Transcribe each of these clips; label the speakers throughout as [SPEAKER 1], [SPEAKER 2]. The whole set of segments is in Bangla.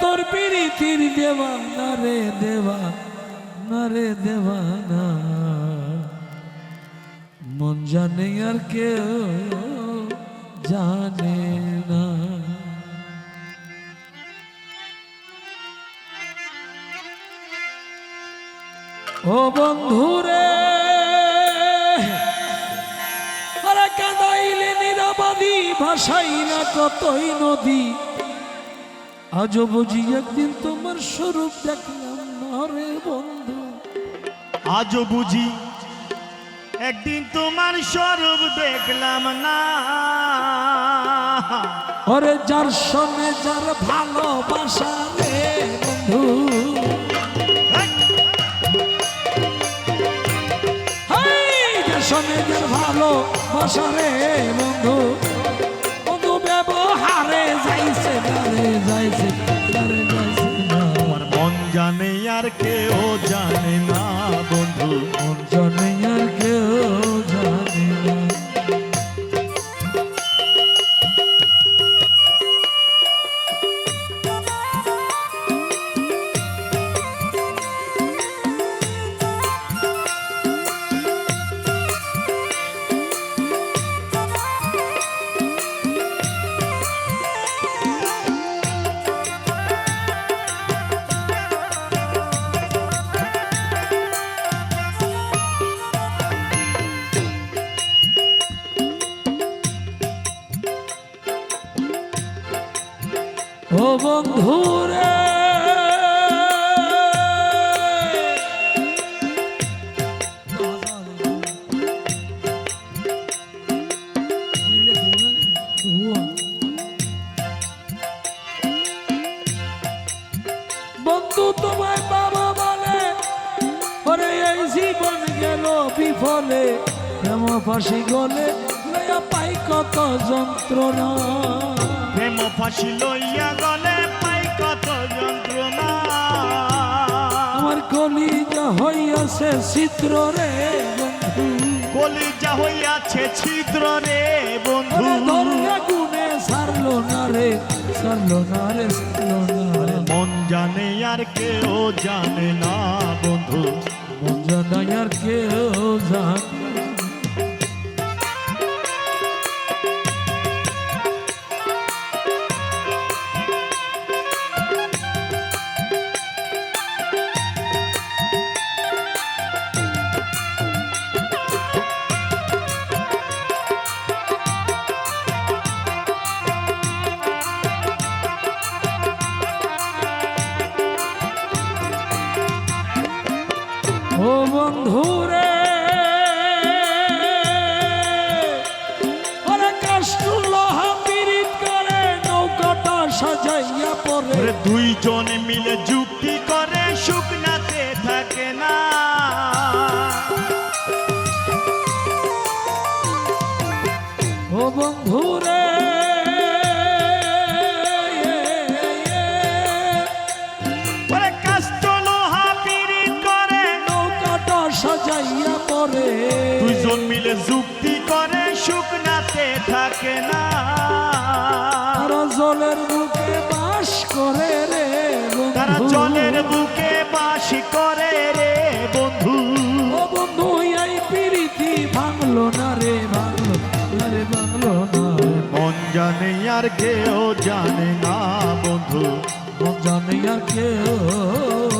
[SPEAKER 1] তোর পিরিতির দেওয়া, না রে দেওয়া, না রে দেওয়া না। মন জানে আর কেউ জানে না। ও বন্ধুরে, আরে কাদাইলে নিরাবাদি ভাষাই না কতই নদী। আজও বুঝি একদিন তোমার স্বরূপ দেখলাম না রে বন্ধু।
[SPEAKER 2] আজও বুঝি একদিন তোমার স্বরূপ দেখলাম না।
[SPEAKER 1] ওরে যার সঙ্গে যার ভালোবাসা রে বন্ধু। সঙ্গে যার ভালোবাসা রে বন্ধু।
[SPEAKER 2] জানে আর কেউ
[SPEAKER 1] বিফলে প্রেম ফাঁসি গলে লয়া পাই কত যন্ত্রণা।
[SPEAKER 2] প্রেম ফাঁসি লইয়া গলে পাই কত যন্ত্রণা।
[SPEAKER 1] আমার কলিজা হইয়াছে চিত্র রে বন্ধু।
[SPEAKER 2] কলিজা হইয়াছে চিত্র রে বন্ধু।
[SPEAKER 1] ধরিয়া গুনে সারলো না রে সারলো না রে সারলো না রে।
[SPEAKER 2] মন জানে আর কেউ জানে না বন্ধু।
[SPEAKER 1] আর কেউ জান ও বন্ধু
[SPEAKER 2] রে দুইজন থাকে না।
[SPEAKER 1] আর জলের বুকে বাস করে রে
[SPEAKER 2] তারা জলের বুকে বাসি করে রে বন্ধু।
[SPEAKER 1] ও বন্ধু এই পিরিতি ভাঙলো না রে ভাঙলো না রে ভাঙলো না
[SPEAKER 2] মন জানে আর কেউ জানে না বন্ধু।
[SPEAKER 1] মন জানে আর কেউ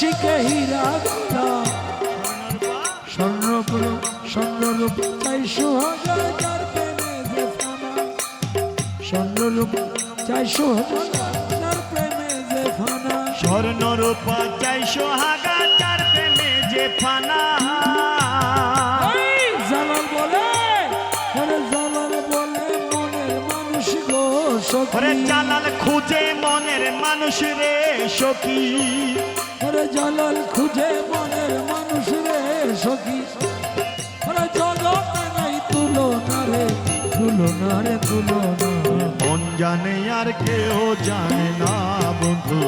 [SPEAKER 1] বেরসিকে হীরা স্বর্ণরূপ যার প্রেমে স্বর্ণরূপ যার প্রেমে
[SPEAKER 2] চাই সোহাগা চার প্রেমে যে
[SPEAKER 1] জালাল বলে ওরে জালাল বলে মনের মানুষ গো
[SPEAKER 2] ওরে জালাল খুঁজে মনের মানুষ রে সখী।
[SPEAKER 1] ওরে জালাল খুঁজে মনের মানুষ রে সখী। ওরে জগতে নাই রে রে
[SPEAKER 2] মন জানে আর কেউ জানে না বন্ধু।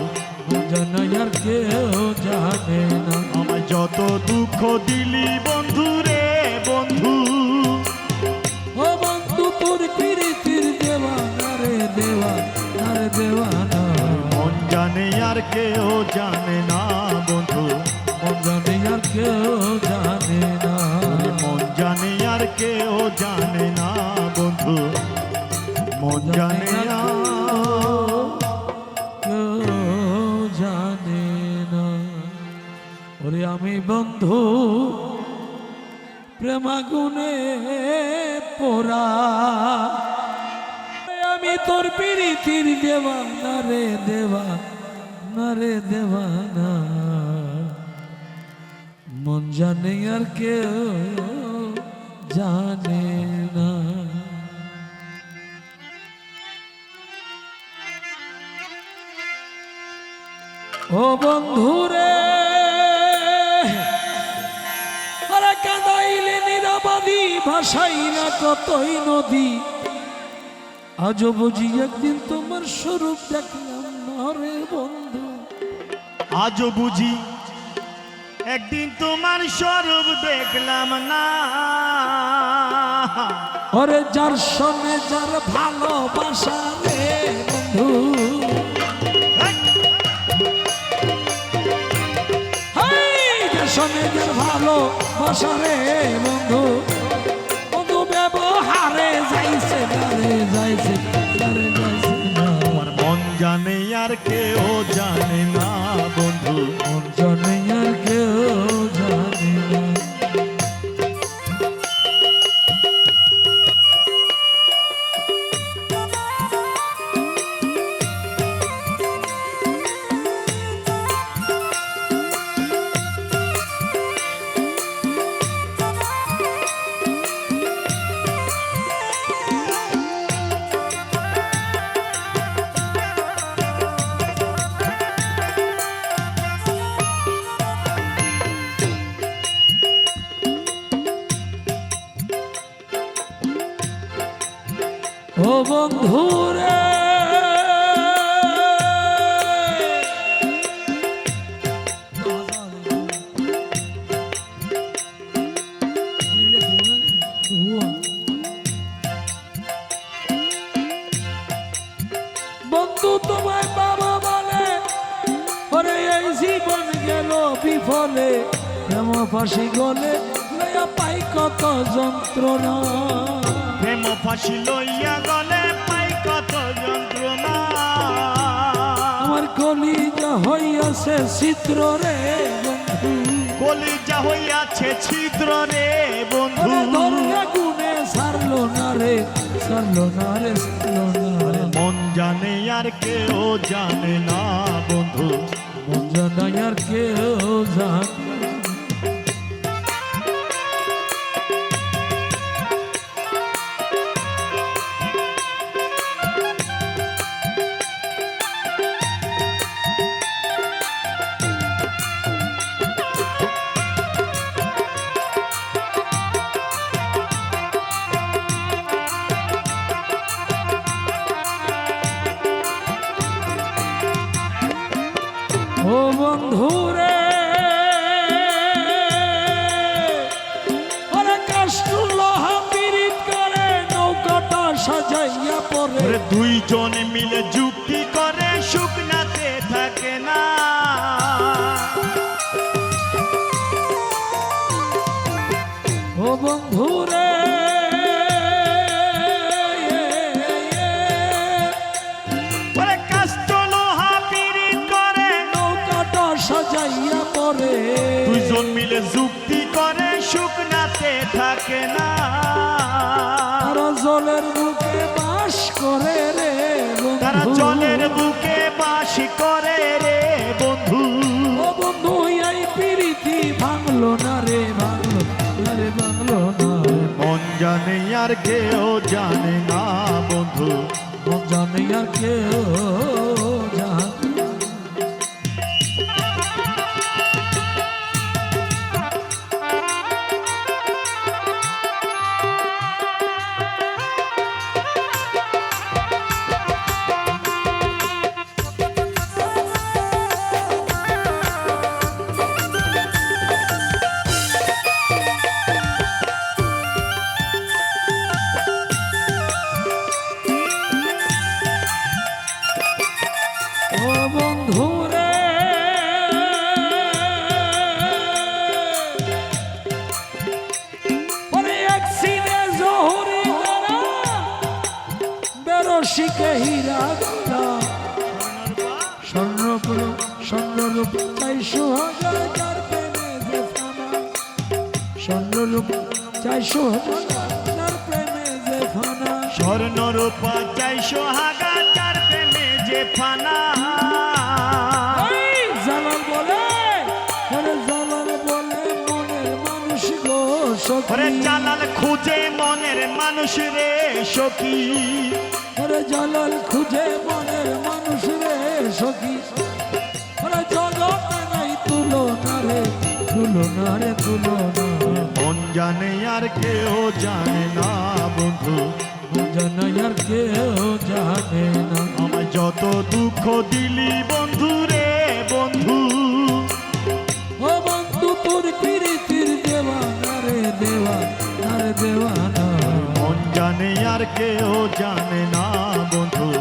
[SPEAKER 1] জানাই আর কেউ জানে না।
[SPEAKER 2] আমার যত দুঃখ দিলি বন্ধু রে বন্ধু।
[SPEAKER 1] ও বন্ধু তোর প্রীতির দেওয়ানা রে দেওয়ানা রে
[SPEAKER 2] জানে আর কেউ জানে না বন্ধু।
[SPEAKER 1] মন জানে আর কেউ জানে না।
[SPEAKER 2] মন জানে আর কেউ জানে না বন্ধু। মন জানে না।
[SPEAKER 1] কেউ জানে না। ওরে আমি বন্ধু প্রেমাগুনে পোড়া। আমি তোর প্রীতির দেওয়ানা দেওয়া না রে দেওয়ানা। মন জানে আর কেউ জানে না। ও বন্ধুরে, আরে কাঁদাইলে নিরাবাদি ভাষাই না কতই নদী। আজও বুঝি একদিন তোমার স্বরূপ দেখলাম না রে বন্ধু।
[SPEAKER 2] আজও বুঝি একদিন তোমার স্বরূপ দেখলাম না।
[SPEAKER 1] ওরে যার সঙ্গে যার ভালোবাসা রে বন্ধু। সঙ্গে যার ভালোবাসা রে বন্ধু বন্ধু। বন্ধুরে বন্ধু, তোমায় বাবা বলে, ওরে এই জীবন গেল বিফলে। প্রেম ফাঁসি গলে লইয়া পাই কত যন্ত্রণা।
[SPEAKER 2] প্রেম ফাঁসি লইয়া গলে
[SPEAKER 1] কলিজা হইয়াছে চিত্র রে বন্ধু।
[SPEAKER 2] কলিজা হইয়াছে চিত্র রে বন্ধু।
[SPEAKER 1] ধরে গুনে সারলো না রে সারলো না রে সারলো না রে।
[SPEAKER 2] মন জানে আর কেউ জানে না বন্ধু।
[SPEAKER 1] মন জানে আর কেউ জানে ও বন্ধু
[SPEAKER 2] রে দুইজন মিলে যুক্তি যুক্তি করে শুকনাতে থাকে না।
[SPEAKER 1] জলের বুকে বাস করে রে
[SPEAKER 2] তারা জলের বুকে বাস করে রে বন্ধু।
[SPEAKER 1] ও বন্ধু এই প্রীতি ভাঙলো না রে ভাঙলো না রে ভাঙলো না মন জানে আর কেউ জানে না বন্ধু। মন জানে আর কেউ চাইশো হাজার যার প্রেমে যে ফানা
[SPEAKER 2] স্বর্ণ রূপা চাইশো হাগা চার প্রেমে যে ফানা।
[SPEAKER 1] এই জালাল বলে ওরে জালাল বলে মনের মানুষ গো
[SPEAKER 2] ওরে
[SPEAKER 1] সখী
[SPEAKER 2] জালাল খুঁজে মনের মানুষ রে সখী।
[SPEAKER 1] ওরে জালাল খুঁজে মনের মানুষ রে সখী। ওরে জগতে নাই তুলনা রে তুলনা রে তুলনা
[SPEAKER 2] জানে আর কেউ জানে না বন্ধু।
[SPEAKER 1] জানা আর কেউ জানে না।
[SPEAKER 2] আমার যত দুঃখ দিলি বন্ধু রে বন্ধু।
[SPEAKER 1] ও বন্ধু তোর প্রীতির দেওয়ানা রে দেওয়ানা রে দেওয়ানা।
[SPEAKER 2] মন জানে আর কেউ জানে না বন্ধু।